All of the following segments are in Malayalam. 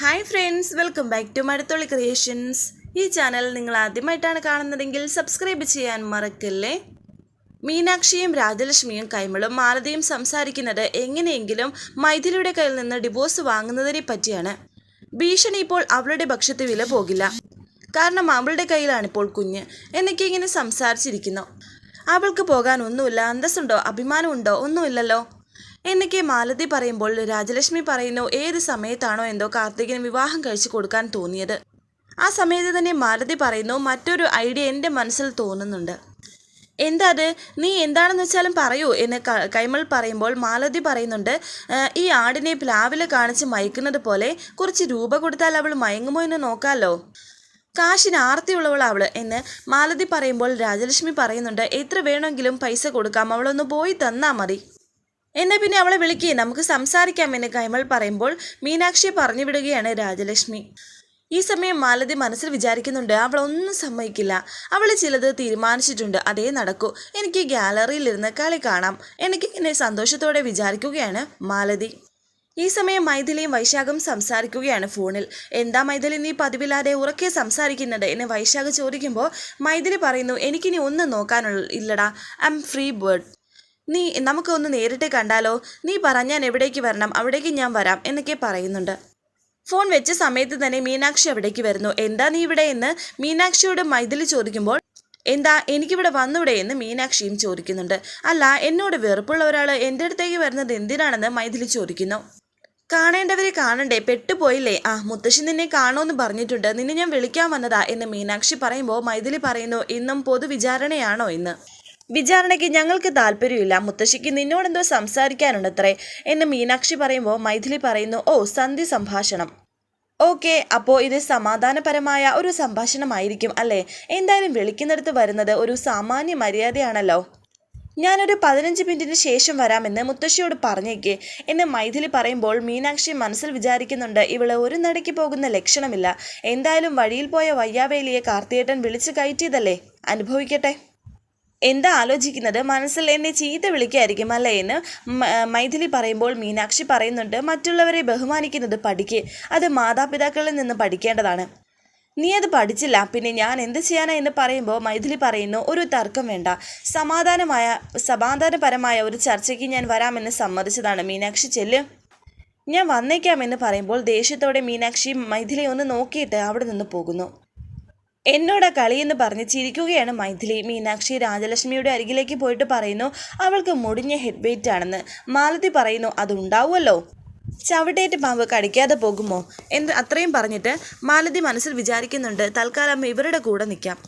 Hi friends welcome back to Mazhathulli Creations ഈ ചാനൽ നിങ്ങൾ ആദ്യമായിട്ടാണ് കാണുന്നതെങ്കിൽ സബ്സ്ക്രൈബ് ചെയ്യാൻ മറക്കല്ലേ? മീനാക്ഷിയും രാജലക്ഷ്മിയും കൈമളും മാലതിയും സംസാരിക്കുന്നത് എങ്ങനെയെങ്കിലും മൈഥിലിയുടെ കയ്യിൽ നിന്ന് ഡിവോഴ്സ് വാങ്ങുന്നതിനെ പറ്റിയാണ്. ഭീഷണി ഇപ്പോൾ അവളുടെ ഭക്ഷ്യത്തിൽ വില പോകില്ല. കാരണം അവളുടെ കയ്യിലാണിപ്പോൾ കുഞ്ഞ്. എന്നൊക്കെ ഇങ്ങനെ സംസാരിച്ചിരിക്കുന്നു. അവൾക്ക് പോകാൻ ഒന്നുമില്ല. അന്തസ്സുണ്ടോ? അഭിമാനമുണ്ടോ? ഒന്നുമില്ലല്ലോ. എന്നൊക്കെ മാലതി പറയുമ്പോൾ രാജലക്ഷ്മി പറയുന്നു ഏത് സമയത്താണോ എന്തോ കാർത്തികിന് വിവാഹം കഴിച്ചു കൊടുക്കാൻ തോന്നിയത്. ആ സമയത്ത് തന്നെ മാലതി പറയുന്നു മറ്റൊരു ഐഡിയ എന്റെ മനസ്സിൽ തോന്നുന്നുണ്ട്. എന്താ അത്? നീ എന്താണെന്ന് വെച്ചാലും പറയൂ എന്ന് കൈമൾ പറയുമ്പോൾ മാലതി പറയുന്നുണ്ട് ഈ ആടിനെ പ്ലാവിലെ കാണിച്ച് മയക്കുന്നത് പോലെ കുറച്ച് രൂപ കൊടുത്താൽ അവൾ മയങ്ങുമോ എന്ന് നോക്കാമല്ലോ കാശിന് ആർത്തിയുള്ളവൾ അവൾ എന്ന് മാലതി പറയുമ്പോൾ രാജലക്ഷ്മി പറയുന്നുണ്ട് എത്ര വേണമെങ്കിലും പൈസ കൊടുക്കാം അവളൊന്ന് പോയി തന്നാൽ മതി. എന്നാ പിന്നെ അവളെ വിളിക്കേ. നമുക്ക് സംസാരിക്കാം എന്ന് കൈമൾ പറയുമ്പോൾ മീനാക്ഷിയെ പറഞ്ഞു വിടുകയാണ് രാജലക്ഷ്മി. ഈ സമയം മാലതി മനസ്സിൽ വിചാരിക്കുന്നുണ്ട് അവൾ ഒന്നും സമ്മതിക്കില്ല. അവൾ ചിലത് തീരുമാനിച്ചിട്ടുണ്ട്. അതേ നടക്കൂ. എനിക്ക് ഗ്യാലറിയിലിരുന്ന് കളി കാണാം. എനിക്ക് എന്നെ സന്തോഷത്തോടെ വിചാരിക്കുകയാണ് മാലതി. ഈ സമയം മൈഥിലിയും വൈശാഖും സംസാരിക്കുകയാണ് ഫോണിൽ. എന്താ മൈഥിലി നീ പതിവില്ലാതെ ഉറക്കെ സംസാരിക്കുന്നത് എന്ന് വൈശാഖ് ചോദിക്കുമ്പോൾ മൈഥിലി പറയുന്നു എനിക്കിനി ഒന്നും നോക്കാനുള്ള ഇല്ലടാ. ഐ എം ഫ്രീ ബേർഡ് നീ നമുക്കൊന്ന് നേരിട്ട് കണ്ടാലോ? നീ പറ ഞാൻ എവിടേക്ക് വരണം? അവിടേക്ക് ഞാൻ വരാം എന്നൊക്കെ പറയുന്നുണ്ട്. ഫോൺ വെച്ച സമയത്ത് തന്നെ മീനാക്ഷി അവിടേക്ക് വരുന്നു. എന്താ നീ ഇവിടെ? എന്ന് മീനാക്ഷിയോട് മൈഥിലി ചോദിക്കുമ്പോൾ എന്താ എനിക്കിവിടെ വന്നൂടെ? എന്ന് മീനാക്ഷിയും ചോദിക്കുന്നുണ്ട്. അല്ല എന്നോട് വെറുപ്പുള്ള ഒരാൾ എന്റെ അടുത്തേക്ക് വരുന്നത് എന്തിനാണെന്ന് മൈഥിലി ചോദിക്കുന്നു. കാണേണ്ടവരെ കാണണ്ടേ? പെട്ടുപോയില്ലേ? ആ മുത്തശ്ശി നിന്നെ കാണുമെന്ന് പറഞ്ഞിട്ടുണ്ട്. നിന്നെ ഞാൻ വിളിക്കാൻ വന്നതാ എന്ന് മീനാക്ഷി പറയുമ്പോൾ മൈഥിലി പറയുന്നു ഇന്നും പൊതുവിചാരണയാണോ ഇന്ന്? വിചാരണയ്ക്ക് ഞങ്ങൾക്ക് താല്പര്യമില്ല. മുത്തശ്ശിക്ക് നിന്നോടെന്തോ സംസാരിക്കാനുണ്ടത്രേ എന്ന് മീനാക്ഷി പറയുമ്പോൾ മൈഥിലി പറയുന്നു ഓ സന്ധി സംഭാഷണം. ഓക്കെ അപ്പോൾ ഇത് സമാധാനപരമായ ഒരു സംഭാഷണമായിരിക്കും അല്ലേ? എന്തായാലും വിളിക്കുന്നിടത്ത് വരുന്നത് ഒരു സാമാന്യ മര്യാദയാണല്ലോ. ഞാനൊരു പതിനഞ്ച് മിനിറ്റിന് ശേഷം വരാമെന്ന് മുത്തശ്ശിയോട് പറഞ്ഞേക്ക് എന്ന് മൈഥിലി പറയുമ്പോൾ മീനാക്ഷി മനസ്സിൽ വിചാരിക്കുന്നുണ്ട് ഇവിടെ ഒരു നടയ്ക്ക് പോകുന്ന ലക്ഷണമില്ല. എന്തായാലും വഴിയിൽ പോയ വയ്യാവേലിയെ കാർത്തിയേട്ടൻ വിളിച്ചു കയറ്റിയതല്ലേ? അനുഭവിക്കട്ടെ. എന്താ ആലോചിക്കുന്നത്? മനസ്സിൽ എന്നെ ചീത്ത വിളിക്കായിരിക്കും അല്ലേ എന്ന് മൈഥിലി പറയുമ്പോൾ മീനാക്ഷി പറയുന്നുണ്ട് മറ്റുള്ളവരെ ബഹുമാനിക്കുന്നത് പഠിക്ക്. അത് മാതാപിതാക്കളിൽ നിന്ന് പഠിക്കേണ്ടതാണ്. നീ അത് പഠിച്ചില്ല പിന്നെ ഞാൻ എന്ത് ചെയ്യാനാ എന്ന് പറയുമ്പോൾ മൈഥിലി പറയുന്നു ഒരു തർക്കം വേണ്ട. സമാധാനമായ സമാധാനപരമായ ഒരു ചർച്ചയ്ക്ക് ഞാൻ വരാമെന്ന് സമ്മതിച്ചതാണ്. മീനാക്ഷി ചെല്ല്. ഞാൻ വന്നേക്കാമെന്ന് പറയുമ്പോൾ ദേഷ്യത്തോടെ മീനാക്ഷി മൈഥിലി ഒന്ന് നോക്കിയിട്ട് അവിടെ നിന്ന് പോകുന്നു. എന്നോടാ എന്ന് പറഞ്ഞ് ചിരിക്കുകയാണ് മൈഥിലി. മീനാക്ഷി രാജലക്ഷ്മിയുടെ അരികിലേക്ക് പോയിട്ട് പറയുന്നു അവൾക്ക് മുടിഞ്ഞ ഹെഡ് വെയിറ്റ് ആണെന്ന്. മാലതി പറയുന്നു അതുണ്ടാവുമല്ലോ. ചവിട്ടേറ്റ് പാമ്പ് കടിക്കാതെ പോകുമോ? എന്ന് അത്രയും പറഞ്ഞിട്ട് മാലതി മനസ്സിൽ വിചാരിക്കുന്നുണ്ട് തൽക്കാലം ഇവരുടെ കൂടെ നിൽക്കാം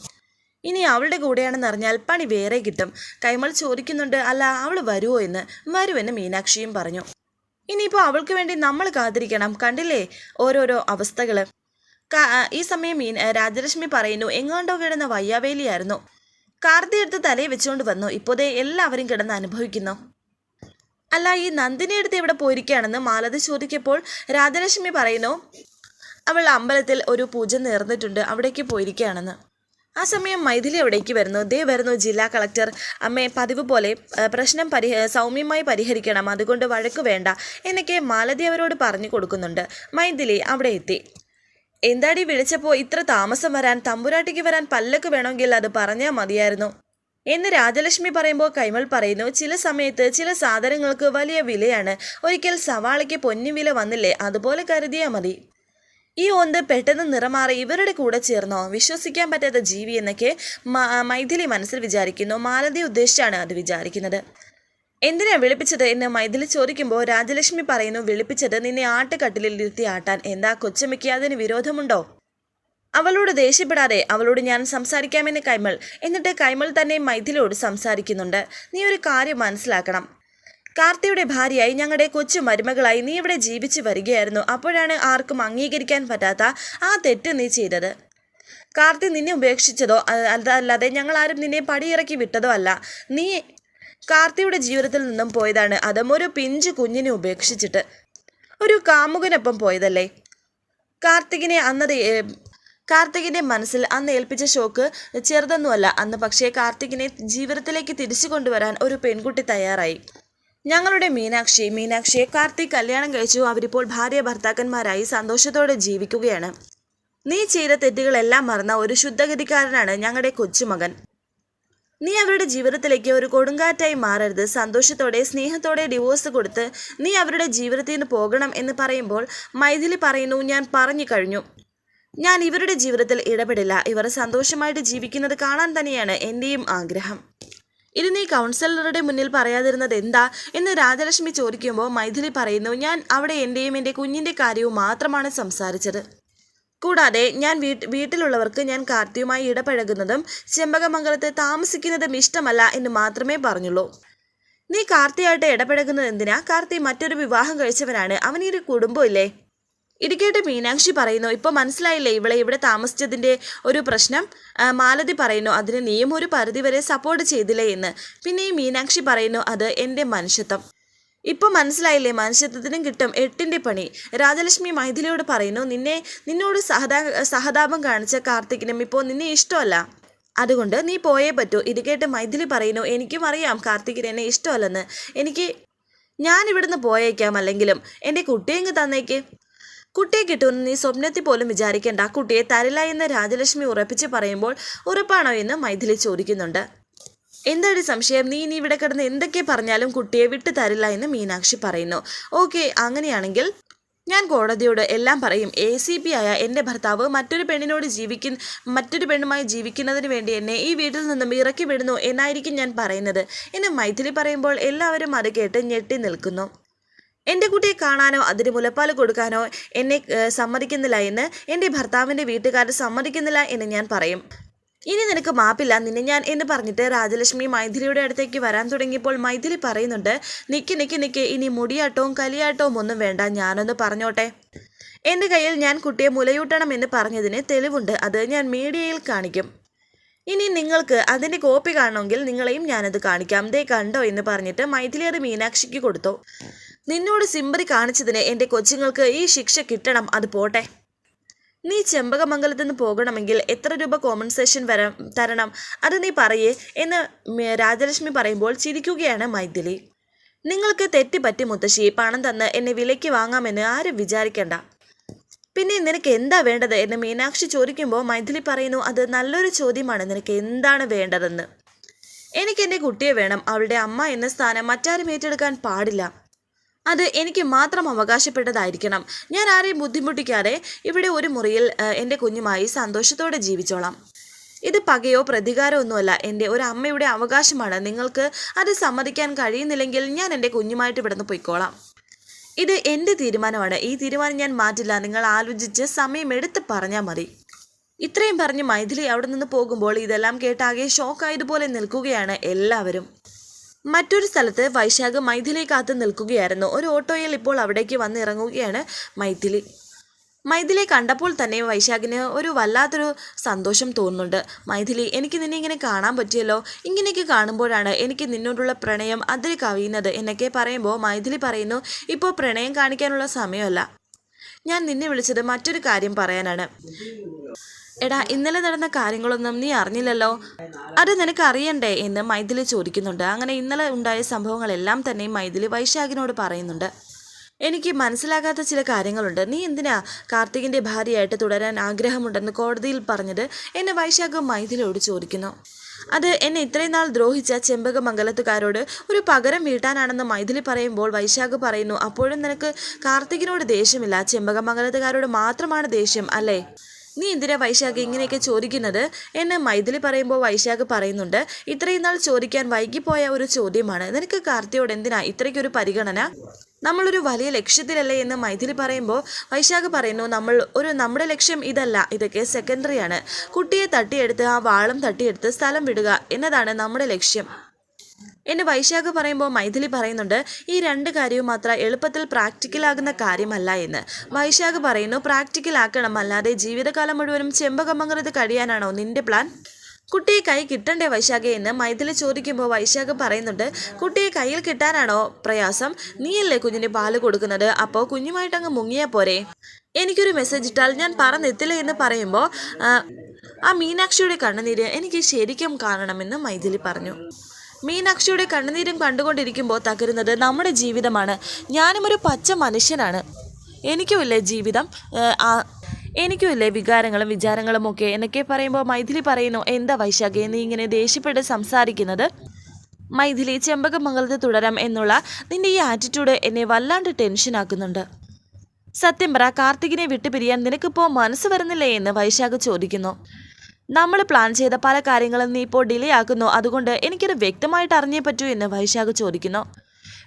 ഇനി അവളുടെ കൂടെയാണെന്ന് അറിഞ്ഞാൽ പണി വേറെ കിട്ടും. കൈമൾ ചോദിക്കുന്നുണ്ട് അല്ല അവൾ വരുമോ എന്ന്? വരുമെന്ന് മീനാക്ഷിയും പറഞ്ഞു. ഇനിയിപ്പോൾ അവൾക്ക് വേണ്ടി നമ്മൾ കാത്തിരിക്കണം കണ്ടില്ലേ? ഓരോരോ അവസ്ഥകൾ ഈ സമയം മീൻ രാജലക്ഷ്മി പറയുന്നു എങ്ങാണ്ടോ കിടന്ന വയ്യാവേലിയായിരുന്നു. കാർത്തി എടുത്ത് തലയെ വെച്ചുകൊണ്ട് വന്നു. ഇപ്പോതേ എല്ലാവരും കിടന്ന് അനുഭവിക്കുന്നു. അല്ല ഈ നന്ദിനി എടുത്ത് ഇവിടെ പോയിരിക്കുകയാണെന്ന് മാലതി ചോദിക്കപ്പോൾ രാജലക്ഷ്മി പറയുന്നു അവൾ അമ്പലത്തിൽ ഒരു പൂജ നേർന്നിട്ടുണ്ട്. അവിടേക്ക് പോയിരിക്കുകയാണെന്ന്. ആ സമയം മൈഥിലി അവിടേക്ക് വരുന്നു. ദേ വരുന്നു ജില്ലാ കളക്ടർ. അമ്മേ പതിവ് പോലെ പ്രശ്നം പരിഹ സൗമ്യമായി പരിഹരിക്കണം. അതുകൊണ്ട് വഴക്ക് വേണ്ട. എന്നൊക്കെ മാലതി അവരോട് പറഞ്ഞു കൊടുക്കുന്നുണ്ട്. മൈഥിലി അവിടെ എത്തി. എന്താടി വിളിച്ചപ്പോൾ ഇത്ര താമസം വരാൻ തമ്പുരാട്ടിക്ക് വരാൻ പല്ലക്ക് വേണമെങ്കിൽ അത് പറഞ്ഞാൽ മതിയായിരുന്നു. എന്ന് രാജലക്ഷ്മി പറയുമ്പോൾ കൈമൾ പറയുന്നു ചില സമയത്ത് ചില സാധനങ്ങൾക്ക് വലിയ വിലയാണ്. ഒരിക്കൽ സവാളയ്ക്ക് പൊന്നു വില വന്നില്ലേ അതുപോലെ കരുതിയാൽ മതി. ഈ ഒന്ത് പെട്ടെന്ന് നിറമാറി ഇവരുടെ കൂടെ ചേർന്നോ? വിശ്വസിക്കാൻ പറ്റാത്ത ജീവി എന്നൊക്കെ മൈഥിലി മനസ്സിൽ വിചാരിക്കുന്നു. മാലതി ഉദ്ദേശിച്ചാണ് അത് വിചാരിക്കുന്നത്. എന്തിനാ വിളിപ്പിച്ചത് എന്ന് മൈഥിലി ചോദിക്കുമ്പോൾ രാജലക്ഷ്മി പറയുന്നു വിളിപ്പിച്ചത് നിന്നെ ആട്ടുകട്ടിലിൽ ഇരുത്തി ആട്ടാൻ. എന്താ കൊച്ചമ്മയ്ക്ക് അതിന് വിരോധമുണ്ടോ? അവളോട് ദേഷ്യപ്പെടാതെ അവളോട് ഞാൻ സംസാരിക്കാമെന്ന് കൈമൾ. എന്നിട്ട് കൈമൾ തന്നെ മൈഥിലിയോട് സംസാരിക്കുന്നുണ്ട്. നീ ഒരു കാര്യം മനസ്സിലാക്കണം. കാർത്തിയുടെ ഭാര്യയായി ഞങ്ങളുടെ കൊച്ചു മരുമകളായി നീ ഇവിടെ ജീവിച്ചു വരികയായിരുന്നു. അപ്പോഴാണ് ആർക്കും അംഗീകരിക്കാൻ പറ്റാത്ത ആ തെറ്റ് നീ ചെയ്തത്. കാർത്തി നിന്നെ ഉപേക്ഷിച്ചതോ അതല്ലാതെ ഞങ്ങൾ ആരും നിന്നെ പടിയിറക്കി വിട്ടതോ അല്ല. നീ കാർത്തിയുടെ ജീവിതത്തിൽ നിന്നും പോയതാണ്. അതും ഒരു പിഞ്ചു കുഞ്ഞിനെ ഉപേക്ഷിച്ചിട്ട്. ഒരു കാമുകനൊപ്പം പോയതല്ലേ? കാർത്തികിനെ അന്നത് കാർത്തികിന്റെ മനസ്സിൽ അന്ന് ഏൽപ്പിച്ച ഷോക്ക് ചെറുതൊന്നുമല്ല. അന്ന് പക്ഷേ കാർത്തികിനെ ജീവിതത്തിലേക്ക് തിരിച്ചു കൊണ്ടുവരാൻ ഒരു പെൺകുട്ടി തയ്യാറായി. ഞങ്ങളുടെ മീനാക്ഷി മീനാക്ഷിയെ കാർത്തിക് കല്യാണം കഴിച്ചു. അവരിപ്പോൾ ഭാര്യ ഭർത്താക്കന്മാരായി സന്തോഷത്തോടെ ജീവിക്കുകയാണ്. നീ ചെയ്ത തെറ്റുകളെല്ലാം മറന്ന ഒരു ശുദ്ധഗതിക്കാരനാണ് ഞങ്ങളുടെ കൊച്ചുമകൻ. നീ അവരുടെ ജീവിതത്തിലേക്ക് ഒരു കൊടുങ്കാറ്റായി മാറരുത്. സന്തോഷത്തോടെ സ്നേഹത്തോടെ ഡിവോഴ്സ് കൊടുത്ത് നീ അവരുടെ ജീവിതത്തിൽ നിന്ന് പോകണം എന്ന് പറയുമ്പോൾ മൈഥിലി പറയുന്നു ഞാൻ പറഞ്ഞു കഴിഞ്ഞു. ഞാൻ ഇവരുടെ ജീവിതത്തിൽ ഇടപെടില്ല. ഇവർ സന്തോഷമായിട്ട് ജീവിക്കുന്നത് കാണാൻ തന്നെയാണ് എന്റെയും ആഗ്രഹം. ഇത് നീ കൗൺസിലറുടെ മുന്നിൽ പറയാതിരുന്നത് എന്താ? എന്ന് രാജലക്ഷ്മി ചോദിക്കുമ്പോൾ മൈഥിലി പറയുന്നു ഞാൻ അവിടെ എന്റെയും എന്റെ കുഞ്ഞിന്റെ കാര്യവും മാത്രമാണ് സംസാരിച്ചത്. കൂടാതെ ഞാൻ വീട്ട് വീട്ടിലുള്ളവർക്ക് ഞാൻ കാർത്തിയുമായി ഇടപഴകുന്നതും ചെമ്പകമംഗലത്ത് താമസിക്കുന്നതും ഇഷ്ടമല്ല എന്ന് മാത്രമേ പറഞ്ഞുള്ളൂ. നീ കാർത്തിയായിട്ട് ഇടപഴകുന്നത് എന്തിനാ? കാർത്തി മറ്റൊരു വിവാഹം കഴിച്ചവനാണ്. അവനൊരു കുടുംബമില്ലേ ഇടുക്കേട്ട് മീനാക്ഷി പറയുന്നു. ഇപ്പോൾ മനസ്സിലായില്ലേ ഇവളെ ഇവിടെ താമസിച്ചതിന്റെ ഒരു പ്രശ്നം? മാലതി പറയുന്നു അതിന് നീയും ഒരു പരിധിവരെ സപ്പോർട്ട് ചെയ്തില്ലേ എന്ന്. പിന്നെ ഈ മീനാക്ഷി പറയുന്നു അത് എന്റെ മനുഷ്യത്വം. ഇപ്പോൾ മനസ്സിലായില്ലേ? മനുഷ്യത്വത്തിനും കിട്ടും എട്ടിന്റെ പണി. രാജലക്ഷ്മി മൈഥിലിയോട് പറയുന്നു നിന്നെ നിന്നോട് സഹതാ സഹതാപം കാണിച്ച കാർത്തികിനും ഇപ്പോൾ നിന്നെ ഇഷ്ടമല്ല. അതുകൊണ്ട് നീ പോയേ പറ്റൂ. ഇത് കേട്ട് മൈഥിലി പറയുന്നു എനിക്കും അറിയാം കാർത്തികിന് എന്നെ ഇഷ്ടമല്ലെന്ന്. എനിക്ക് ഞാൻ ഇവിടുന്ന് പോയേക്കാം അല്ലെങ്കിലും എന്റെ കുട്ടിയെ ഇങ്ങ് തന്നേക്ക്. കുട്ടിയെ കിട്ടുമെന്ന് നീ സ്വപ്നത്തിൽ പോലും വിചാരിക്കേണ്ട. കുട്ടിയെ തരില്ല എന്ന് രാജലക്ഷ്മി ഉറപ്പിച്ച് പറയുമ്പോൾ ഉറപ്പാണോ എന്ന് മൈഥിലി ചോദിക്കുന്നുണ്ട്. എന്താണ് സംശയം? നീ ഇനി ഇവിടെ കിടന്ന് എന്തൊക്കെ പറഞ്ഞാലും കുട്ടിയെ വിട്ടു തരില്ല എന്ന് മീനാക്ഷി പറയുന്നു. ഓക്കെ അങ്ങനെയാണെങ്കിൽ ഞാൻ കോടതിയോട് എല്ലാം പറയും. എ സി പി ആയ എന്റെ ഭർത്താവ് മറ്റൊരു പെണ്ണിനോട് ജീവിക്കുന്ന മറ്റൊരു പെണ്ണുമായി ജീവിക്കുന്നതിന് വേണ്ടി എന്നെ ഈ വീട്ടിൽ നിന്നും ഇറക്കി വിടുന്നു എന്നായിരിക്കും ഞാൻ പറയുന്നത്. എന്ന് മൈഥിലി പറയുമ്പോൾ എല്ലാവരും അത് കേട്ട് ഞെട്ടി നിൽക്കുന്നു. എന്റെ കുട്ടിയെ കാണാനോ അതിന് മുലപ്പാൽ കൊടുക്കാനോ എന്നെ സമ്മതിക്കുന്നില്ല എന്ന് എന്റെ ഭർത്താവിന്റെ വീട്ടുകാർ സമ്മതിക്കുന്നില്ല എന്ന് ഞാൻ പറയും. ഇനി നിനക്ക് മാപ്പില്ല. നിന്നെ ഞാൻ എന്ന് പറഞ്ഞിട്ട് രാജലക്ഷ്മി മൈഥിലിയുടെ അടുത്തേക്ക് വരാൻ തുടങ്ങിയപ്പോൾ മൈഥിലി പറയുന്നുണ്ട് നിക്ക് നിക്ക് നിക്ക്. ഇനി മുടിയാട്ടവും കലിയാട്ടവും ഒന്നും വേണ്ട. ഞാനൊന്ന് പറഞ്ഞോട്ടെ. എന്റെ കയ്യിൽ ഞാൻ കുട്ടിയെ മുലയൂട്ടണം എന്ന് പറഞ്ഞതിന് തെളിവുണ്ട്. അത് ഞാൻ മീഡിയയിൽ കാണിക്കും. ഇനി നിങ്ങൾക്ക് അതിന്റെ കോപ്പി കാണണമെങ്കിൽ നിങ്ങളെയും ഞാനത് കാണിക്കാം. ദേ കണ്ടോ എന്ന് പറഞ്ഞിട്ട് മൈഥിലി അത് മീനാക്ഷിക്ക് കൊടുത്തു. നിന്നോട് സിമ്പതി കാണിച്ചതിന് എന്റെ കൊച്ചുങ്ങൾക്ക് ഈ ശിക്ഷ കിട്ടണം. അത് പോട്ടെ. നീ ചെമ്പകമംഗലത്ത് നിന്ന് പോകണമെങ്കിൽ എത്ര രൂപ കോമ്പൻസേഷൻ വരാം തരണം? അത് നീ പറയേ എന്ന് രാജലക്ഷ്മി പറയുമ്പോൾ ചിരിക്കുകയാണ് മൈഥിലി. നിങ്ങൾക്ക് തെറ്റിപ്പറ്റി മുത്തശ്ശി പണം തന്ന് എന്നെ വിലയ്ക്ക് വാങ്ങാമെന്ന് ആരും വിചാരിക്കണ്ട. പിന്നെ നിനക്ക് എന്താ വേണ്ടത് എന്ന് മീനാക്ഷി ചോദിക്കുമ്പോൾ മൈഥിലി പറയുന്നു അത് നല്ലൊരു ചോദ്യമാണ്. നിനക്ക് എന്താണ് വേണ്ടതെന്ന്? എനിക്ക് എന്റെ കുട്ടിയെ വേണം. അവളുടെ അമ്മ എന്ന സ്ഥാനം മറ്റാരും ഏറ്റെടുക്കാൻ പാടില്ല. അത് എനിക്ക് മാത്രം അവകാശപ്പെട്ടതായിരിക്കണം. ഞാൻ ആരെയും ബുദ്ധിമുട്ടിക്കാതെ ഇവിടെ ഒരു മുറിയിൽ എന്റെ കുഞ്ഞുമായി സന്തോഷത്തോടെ ജീവിച്ചോളാം. ഇത് പകയോ പ്രതികാരമോ ഒന്നുമല്ല. എന്റെ ഒരു അമ്മയുടെ അവകാശമാണ്. നിങ്ങൾക്ക് അത് സമ്മതിക്കാൻ കഴിയുന്നില്ലെങ്കിൽ ഞാൻ എന്റെ കുഞ്ഞുമായിട്ട് ഇവിടുന്ന് പൊയ്ക്കോളാം. ഇത് എന്റെ തീരുമാനമാണ്. ഈ തീരുമാനം ഞാൻ മാറ്റില്ല. നിങ്ങൾ ആലോചിച്ച് സമയമെടുത്ത് പറഞ്ഞാൽ മതി. ഇത്രയും പറഞ്ഞ് മൈഥിലി അവിടെ നിന്ന് പോകുമ്പോൾ ഇതെല്ലാം കേട്ടാകെ ഷോക്കായതുപോലെ നിൽക്കുകയാണ് എല്ലാവരും. മറ്റൊരു സ്ഥലത്ത് വൈശാഖ് മൈഥിലി കാത്ത് നിൽക്കുകയായിരുന്നു. ഒരു ഓട്ടോയിൽ ഇപ്പോൾ അവിടേക്ക് വന്നിറങ്ങുകയാണ് മൈഥിലി. മൈഥിലി കണ്ടപ്പോൾ തന്നെ വൈശാഖിന് ഒരു വല്ലാത്തൊരു സന്തോഷം തോന്നുന്നുണ്ട്. മൈഥിലി എനിക്ക് നിന്നെ ഇങ്ങനെ കാണാൻ പറ്റിയല്ലോ? ഇങ്ങനെയൊക്കെ കാണുമ്പോഴാണ് എനിക്ക് നിന്നോടുള്ള പ്രണയം അതിൽ കവിയുന്നത് എന്നൊക്കെ പറയുമ്പോൾ മൈഥിലി പറയുന്നു ഇപ്പോൾ പ്രണയം കാണിക്കാനുള്ള സമയമല്ല. ഞാൻ നിന്നെ വിളിച്ചത് മറ്റൊരു കാര്യം പറയാനാണ്. എടാ ഇന്നലെ നടന്ന കാര്യങ്ങളൊന്നും നീ അറിഞ്ഞില്ലല്ലോ. അത് നിനക്ക് അറിയണ്ടേ എന്ന് മൈഥിലി ചോദിക്കുന്നുണ്ട്. അങ്ങനെ ഇന്നലെ ഉണ്ടായ സംഭവങ്ങളെല്ലാം തന്നെ മൈഥിലി വൈശാഖിനോട് പറയുന്നുണ്ട്. എനിക്ക് മനസ്സിലാകാത്ത ചില കാര്യങ്ങളുണ്ട്. നീ എന്തിനാ കാർത്തികിന്റെ ഭാര്യയായിട്ട് തുടരാൻ ആഗ്രഹമുണ്ടെന്ന് കോടതിയിൽ പറഞ്ഞത്? എന്നെ വൈശാഖ് മൈഥിലോട് ചോദിക്കുന്നു. അത് എന്നെ ഇത്രയും നാൾ ദ്രോഹിച്ച ചെമ്പകമംഗലത്തുകാരോട് ഒരു പകരം വീട്ടാനാണെന്ന് മൈഥിലി പറയുമ്പോൾ വൈശാഖ് പറയുന്നു അപ്പോഴും നിനക്ക് കാർത്തികിനോട് ദേഷ്യമില്ല. ചെമ്പകമംഗലത്തുകാരോട് മാത്രമാണ് ദേഷ്യം അല്ലേ? നീ എന്തിനാ വൈശാഖ് ഇങ്ങനെയൊക്കെ ചോദിക്കുന്നത്? എന്ന് മൈഥിലി പറയുമ്പോൾ വൈശാഖ് പറയുന്നുണ്ട് ഇത്രയും നാൾ ചോദിക്കാൻ വൈകിപ്പോയ ഒരു ചോദ്യമാണ്. നിനക്ക് കാർത്തിയോട് എന്തിനാ ഇത്രയ്ക്കൊരു പരിഗണന? നമ്മളൊരു വലിയ ലക്ഷ്യത്തിലല്ലേ എന്ന് മൈഥിലി പറയുമ്പോൾ വൈശാഖ് പറയുന്നു നമ്മൾ ഒരു നമ്മുടെ ലക്ഷ്യം ഇതല്ല ഇതൊക്കെ സെക്കൻഡറിയാണ് കുട്ടിയെ തട്ടിയെടുത്ത് ആ വാളം തട്ടിയെടുത്ത് സ്ഥലം വിടുക എന്നതാണ് നമ്മുടെ ലക്ഷ്യം. എന്ന് വൈശാഖ് പറയുമ്പോൾ മൈഥിലി പറയുന്നുണ്ട് ഈ രണ്ട് കാര്യവും അത്ര എളുപ്പത്തിൽ പ്രാക്ടിക്കലാകുന്ന കാര്യമല്ല എന്ന്. വൈശാഖ് പറയുന്നു പ്രാക്ടിക്കലാക്കണം അല്ലാതെ ജീവിതകാലം മുഴുവനും ചെമ്പകമംഗലത്ത് കഴിയാനാണോ? നിന്റെ പ്ലാൻ കുട്ടിയെ കൈ കിട്ടണ്ടേ വൈശാഖ എന്ന് മൈഥിലി ചോദിക്കുമ്പോൾ വൈശാഖ പറയുന്നുണ്ട് കുട്ടിയെ കയ്യിൽ കിട്ടാനാണോ പ്രയാസം? നീയല്ലേ കുഞ്ഞിന് പാൽ കൊടുക്കുന്നത്? അപ്പോൾ കുഞ്ഞുമായിട്ട് അങ്ങ് മുങ്ങിയാൽ പോരെ? എനിക്കൊരു മെസ്സേജ് ഇട്ടാൽ ഞാൻ പറഞ്ഞെത്തില്ല എന്ന് പറയുമ്പോൾ ആ മീനാക്ഷിയുടെ കണ്ണുനീര് എനിക്ക് ശരിക്കും കാണണമെന്ന് മൈഥിലി പറഞ്ഞു. മീനാക്ഷിയുടെ കണ്ണുനീരും കണ്ടുകൊണ്ടിരിക്കുമ്പോൾ തകരുന്നത് നമ്മുടെ ജീവിതമാണ്. ഞാനും ഒരു പച്ച മനുഷ്യനാണ്. എനിക്കുമില്ലേ ജീവിതം? ഏഹ്, ഇല്ലേ വികാരങ്ങളും വിചാരങ്ങളും ഒക്കെ. എന്നൊക്കെ പറയുമ്പോൾ മൈഥിലി പറയുന്നു എന്താ വൈശാഖെ നീ ഇങ്ങനെ ദേഷ്യപ്പെട്ട് സംസാരിക്കുന്നത്? മൈഥിലി ചെമ്പകമംഗലത്ത് തുടരാം എന്നുള്ള നിന്റെ ഈ ആറ്റിറ്റ്യൂഡ് എന്നെ വല്ലാണ്ട് ടെൻഷനാക്കുന്നുണ്ട് സത്യം പറ കാർത്തികിനെ വിട്ടുപിരിയാൻ നിനക്കിപ്പോൾ മനസ്സ് വരുന്നില്ലേ എന്ന് വൈശാഖ് ചോദിക്കുന്നു. നമ്മൾ പ്ലാൻ ചെയ്ത പല കാര്യങ്ങളും നീ ഇപ്പോൾ ഡിലേ ആക്കുന്നു. അതുകൊണ്ട് എനിക്കത് വ്യക്തമായിട്ട് അറിഞ്ഞേ പറ്റൂ എന്ന് വൈശാഖ് ചോദിക്കുന്നു.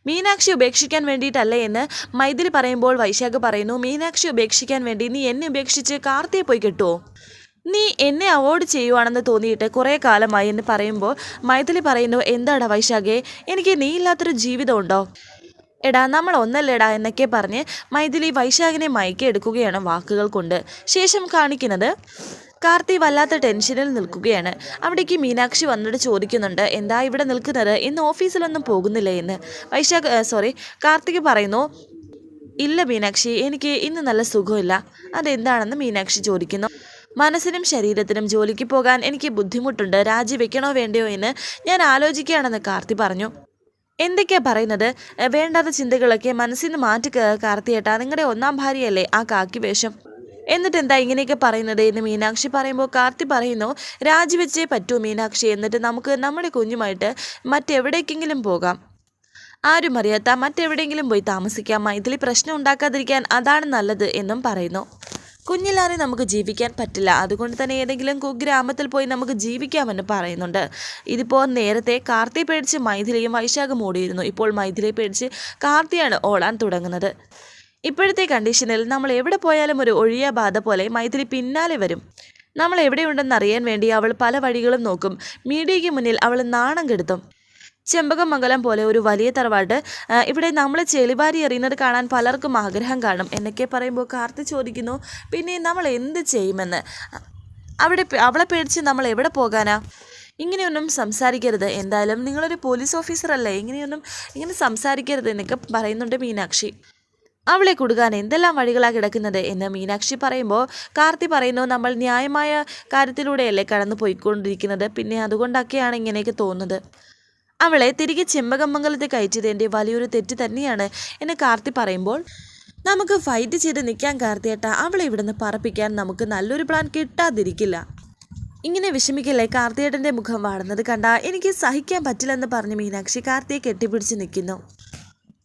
മീനാക്ഷി ഉപേക്ഷിക്കാൻ വേണ്ടിയിട്ടല്ലേ എന്ന് മൈഥിലി പറയുമ്പോൾ വൈശാഖ് പറയുന്നു മീനാക്ഷി ഉപേക്ഷിക്കാൻ വേണ്ടി നീ എന്നെ ഉപേക്ഷിച്ച് കാർത്തിയെ പോയി കിട്ടുമോ നീ എന്നെ അവോയ്ഡ് ചെയ്യുവാണെന്ന് തോന്നിയിട്ട് കുറേ കാലമായി എന്ന് പറയുമ്പോൾ മൈഥിലി പറയുന്നു എന്താടാ വൈശാഖേ എനിക്ക് നീ ഇല്ലാത്തൊരു ജീവിതമുണ്ടോ? എടാ നമ്മൾ ഒന്നല്ലേടാ എന്നൊക്കെ പറഞ്ഞ് മൈഥിലി വൈശാഖിനെ മയക്കി എടുക്കുകയാണ് വാക്കുകൾ കൊണ്ട്. ശേഷം കാണിക്കുന്നത് കാർത്തി വല്ലാത്ത ടെൻഷനിൽ നിൽക്കുകയാണ്. അവിടേക്ക് മീനാക്ഷി വന്നിട്ട് ചോദിക്കുന്നുണ്ട് എന്താ ഇവിടെ നിൽക്കുന്നത്? ഇന്ന് ഓഫീസിലൊന്നും പോകുന്നില്ല എന്ന് വൈശാഖ് സോറി കാർത്തിക് പറയുന്നു ഇല്ല മീനാക്ഷി എനിക്ക് ഇന്ന് നല്ല സുഖമില്ല. അതെന്താണെന്ന്? മീനാക്ഷി ചോദിക്കുന്നു. മനസ്സിനും ശരീരത്തിനും ജോലിക്ക് പോകാൻ എനിക്ക് ബുദ്ധിമുട്ടുണ്ട്. രാജിവെക്കണോ വേണ്ടയോ എന്ന് ഞാൻ ആലോചിക്കുകയാണെന്ന് കാർത്തി പറഞ്ഞു. എന്തൊക്കെയാ പറയുന്നത്? വേണ്ടാത്ത ചിന്തകളൊക്കെ മനസ്സിൽ നിന്ന് മാറ്റി കാർത്തിയേട്ടാ. നിങ്ങളുടെ ഒന്നാം ഭാര്യയല്ലേ ആ കാക്കി വേഷം? എന്നിട്ട് എന്താ ഇങ്ങനെയൊക്കെ പറയുന്നത് എന്ന് മീനാക്ഷി പറയുമ്പോൾ കാർത്തി പറയുന്നു രാജിവെച്ചേ പറ്റൂ മീനാക്ഷി. എന്നിട്ട് നമുക്ക് നമ്മുടെ കുഞ്ഞുമായിട്ട് മറ്റെവിടേക്കെങ്കിലും പോകാം. ആരും അറിയാത്ത മറ്റെവിടെയെങ്കിലും പോയി താമസിക്കാം. മൈഥിലി പ്രശ്നം ഉണ്ടാക്കാതിരിക്കാൻ അതാണ് നല്ലത് എന്നും പറയുന്നു. കുഞ്ഞില്ലാതെ നമുക്ക് ജീവിക്കാൻ പറ്റില്ല. അതുകൊണ്ട് തന്നെ ഏതെങ്കിലും കുഗ്രാമത്തിൽ പോയി നമുക്ക് ജീവിക്കാമെന്ന് പറയുന്നുണ്ട്. ഇതിപ്പോൾ നേരത്തെ കാർത്തി പേടിച്ച് മൈഥിലിയും വൈശാഖം ഓടിയിരുന്നു. ഇപ്പോൾ മൈഥിലിയെ പേടിച്ച് കാർത്തിയാണ് ഓടാൻ തുടങ്ങുന്നത്. ഇപ്പോഴത്തെ കണ്ടീഷനിൽ നമ്മൾ എവിടെ പോയാലും ഒരു ഒഴിയ ബാധ പോലെ മൈത്രി പിന്നാലെ വരും. നമ്മൾ എവിടെയുണ്ടെന്ന് അറിയാൻ വേണ്ടി അവൾ പല വഴികളും നോക്കും. മീഡിയയ്ക്ക് മുന്നിൽ അവൾ നാണം കെടുത്തും. ചെമ്പകമംഗലം പോലെ ഒരു വലിയ തറവാട്ട് ഇവിടെ നമ്മൾ ചെളിവാരി എറിയുന്നത് കാണാൻ പലർക്കും ആഗ്രഹം കാണും. എന്നൊക്കെ പറയുമ്പോൾ കാർത്തി ചോദിക്കുന്നു പിന്നെ നമ്മൾ എന്ത് ചെയ്യുമെന്ന്? അവിടെ അവളെ പേടിച്ച് നമ്മൾ എവിടെ പോകാനാ? ഇങ്ങനെയൊന്നും സംസാരിക്കരുത്. എന്തായാലും നിങ്ങളൊരു പോലീസ് ഓഫീസറല്ലേ? ഇങ്ങനെയൊന്നും ഇങ്ങനെ സംസാരിക്കരുത് എന്നൊക്കെ പറയുന്നുണ്ട് മീനാക്ഷി. അവളെ കൊടുക്കാൻ എന്തെല്ലാം വഴികളാണ് കിടക്കുന്നത് എന്ന് മീനാക്ഷി പറയുമ്പോൾ കാർത്തി പറയുന്നു നമ്മൾ ന്യായമായ കാര്യത്തിലൂടെയല്ലേ കടന്നു പോയിക്കൊണ്ടിരിക്കുന്നത് പിന്നെ അതുകൊണ്ടൊക്കെയാണ് ഇങ്ങനെയൊക്കെ തോന്നുന്നത്. അവളെ തിരികെ ചെമ്പകമംഗലത്ത് കയറ്റിയത് എന്റെ വലിയൊരു തെറ്റ് തന്നെയാണ് എന്ന് കാർത്തി പറയുമ്പോൾ നമുക്ക് ഫൈറ്റ് ചെയ്ത് നിൽക്കാൻ കാർത്തിയേട്ട. അവളെ ഇവിടുന്ന് പറപ്പിക്കാൻ നമുക്ക് നല്ലൊരു പ്ലാൻ കിട്ടാതിരിക്കില്ല. ഇങ്ങനെ വിഷമിക്കല്ലേ കാർത്തിയേട്ടന്റെ മുഖം വാടുന്നത് കണ്ട എനിക്ക് സഹിക്കാൻ പറ്റില്ലെന്ന് പറഞ്ഞ് മീനാക്ഷി കാർത്തിയെ കെട്ടിപ്പിടിച്ച് നിൽക്കുന്നു.